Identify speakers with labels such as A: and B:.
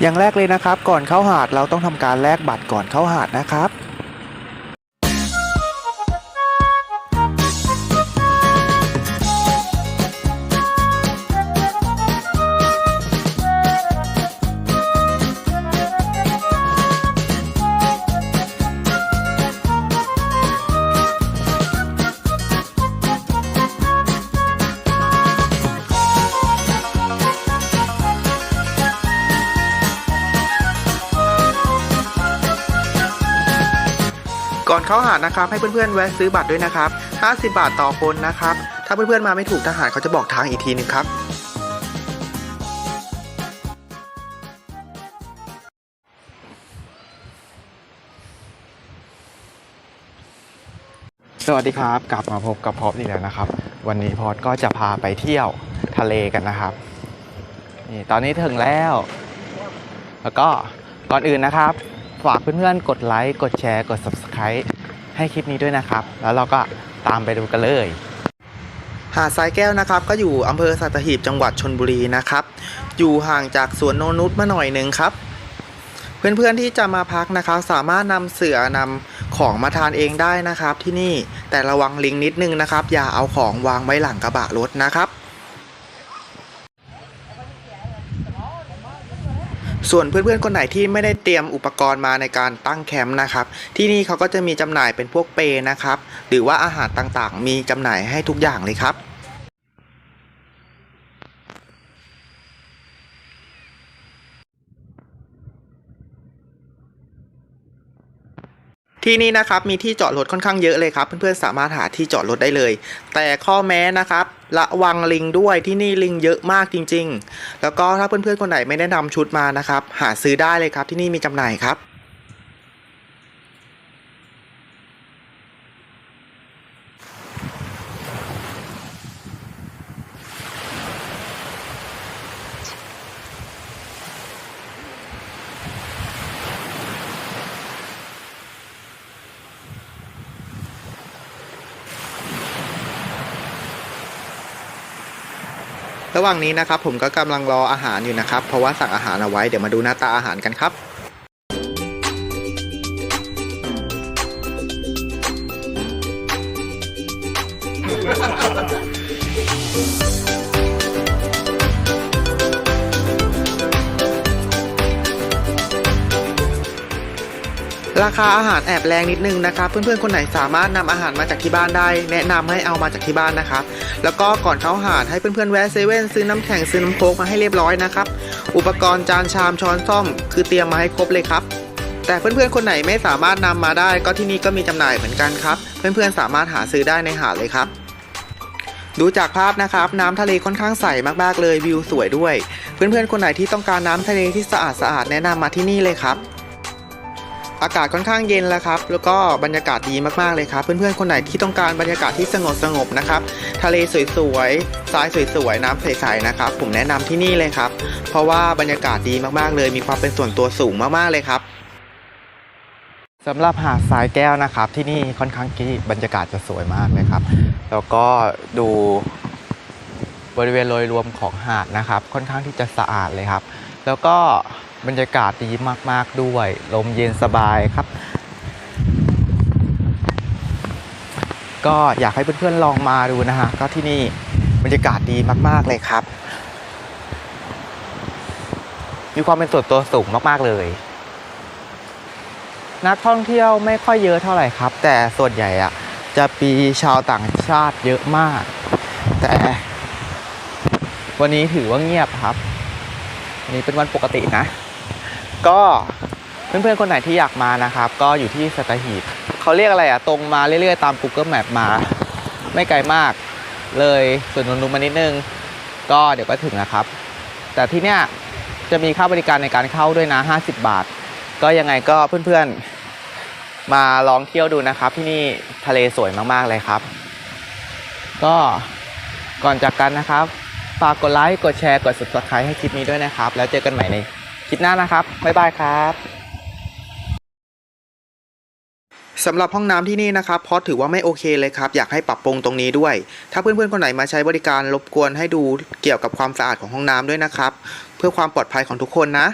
A: อย่างแรกเลยนะครับ ก่อนเข้าหาดเราต้องทำการแลกบัตรก่อนเข้าหาดนะครับ ก่อนเข้าหาดนะครับให้เพื่อนๆแวะซื้อบัตรด้วยนะครับ 50 บาทต่อคนนะครับ ถ้าเพื่อนๆมาไม่ถูกทหารเขาจะบอกทางอีกทีหนึงครับสวัสดีครับ กลับมาพบกับพอปอีกแล้วนะครับ วันนี้พอดก็จะพาไปเที่ยวทะเลกันนะครับนี่ตอนนี้ถึงแล้ว แล้วก็ก่อนอื่นนะครับ ฝากเพื่อนๆ กดไลค์ กดแชร์ กด Subscribe ให้คลิปนี้ด้วยนะครับ แล้วเราก็ตามไปดูกันเลย หาดทรายแก้วนะครับก็อยู่อำเภอสัตหีบจังหวัดชนบุรีนะครับ อยู่ห่างจากสวนโนนุชมาหน่อยหนึ่งครับ เพื่อนๆที่จะมาพักนะครับ สามารถนำเสือนำของมาทานเองได้นะครับ ที่นี่แต่ระวังลิงนิดนึงนะครับ อย่าเอาของวางไว้หลังกระบะรถนะครับ ส่วนเพื่อนๆคนไหนที่ไม่ได้เตรียมอุปกรณ์มาในการตั้งแคมป์นะครับ ที่นี่เขาก็จะมีจำหน่ายเป็นพวกเปนะครับ หรือว่าอาหารต่างๆ มีจำหน่ายให้ทุกอย่างเลยครับ ที่นี่นะครับมีที่จอดรถค่อนข้างเยอะเลยครับ เพื่อนๆสามารถหาที่จอดรถได้เลย แต่ข้อแม้นะครับระวังลิงด้วยที่นี่ลิงเยอะมากจริง ๆ แล้วก็ถ้าเพื่อนๆคนไหนไม่ได้นำชุดมานะครับหาซื้อได้เลยครับที่นี่มีจำหน่ายครับ ระหว่างนี้นะครับผมก็กำลังรออาหารอยู่นะครับ เพราะว่าสั่งอาหารเอาไว้เดี๋ยวมาดูหน้าตาอาหารกันครับ ราคาอาหารแอบแรงนิดนึงนะครับเพื่อนๆคนไหนสามารถนำอาหารมาจากที่บ้านได้ แนะนำให้เอามาจากที่บ้านนะครับแล้วก็ก่อนเข้าหาดให้เพื่อนๆแวะเซเว่นซื้อน้ำแข็งซื้อน้ำโค้กมาให้เรียบร้อยนะครับอุปกรณ์จานชามช้อนซ่อม คือเตรียมมาให้ครบเลยครับแต่เพื่อนๆ คนไหนไม่สามารถนำมาได้ ก็ที่นี่ก็มีจำหน่ายเหมือนกันครับ เพื่อนๆ สามารถหาซื้อได้ในหาดเลยครับ ดูจากภาพนะครับ น้ำทะเลค่อนข้างใสมากๆเลยวิวสวยด้วย เพื่อนๆ คนไหนที่ต้องการน้ำทะเลที่สะอาดสะอาดๆแนะนำมาที่นี่เลยครับ อากาศค่อนข้างเย็นแล้วครับ แล้วก็บรรยากาศดีมากๆเลยครับ เพื่อนๆ คนไหนที่ต้องการบรรยากาศที่สงบสงบๆนะครับ ทะเลสวยๆทรายสวยๆ น้ำใสๆนะครับ ผมแนะนำที่นี่เลยครับ เพราะว่าบรรยากาศดีมากๆเลย มีความเป็นส่วนตัวสูงมากๆเลยครับสำหรับหาดทรายแก้วนะครับ ที่นี่ค่อนข้างที่บรรยากาศจะสวยมากเลยครับ แล้วก็ดูบริเวณโดยรวมของหาดนะครับ ค่อนข้างที่จะสะอาดเลยครับ แล้วก็ บรรยากาศดีมาก ๆ ด้วย ลมเย็นสบายครับ ก็อยากให้เพื่อนๆลองมาดูนะฮะ ก็ที่นี่บรรยากาศดีมาก ๆ เลยครับ มีความเป็นส่วนตัวสูงมาก ๆ เลย นักท่องเที่ยวไม่ค่อยเยอะเท่าไหร่ครับ แต่ส่วนใหญ่อะจะมีชาวต่างชาติเยอะมาก แต่วันนี้ถือว่าเงียบครับ วันนี้เป็นวันปกตินะ ก็เพื่อนๆคนไหนที่อยากมานะครับ ก็อยู่ที่สัตหีบเขาเรียกอะไรอะตรงมาเรื่อยๆตาม Google Map มา ไม่ไกลมากเลยส่วนนุนๆมานิดนึง ก็เดี๋ยวก็ถึงนะครับ แต่ที่เนี้ยจะมีค่าบริการในการเข้าด้วยนะ 50 บาท ก็ยังไงก็เพื่อนๆ มาลองเที่ยวดูนะครับ ที่นี่ทะเลสวยมากๆเลยครับ ก็ก่อนจากกันนะครับ ฝากกดไลค์ กดแชร์ กด subscribe ให้คลิปนี้ด้วยนะครับ แล้วเจอกันใหม่ใน คลิปหน้านะครับ บ๊ายบายครับสำหรับห้องน้ำที่นี่นะครับพอถือว่าไม่โอเคเลยครับ อยากให้ปรับปรุงตรงนี้ด้วย ถ้าเพื่อนๆคนไหนมาใช้บริการรบกวนให้ดูเกี่ยวกับความสะอาดของห้องน้ำด้วยนะครับ เพื่อความปลอดภัยของทุกคนนะ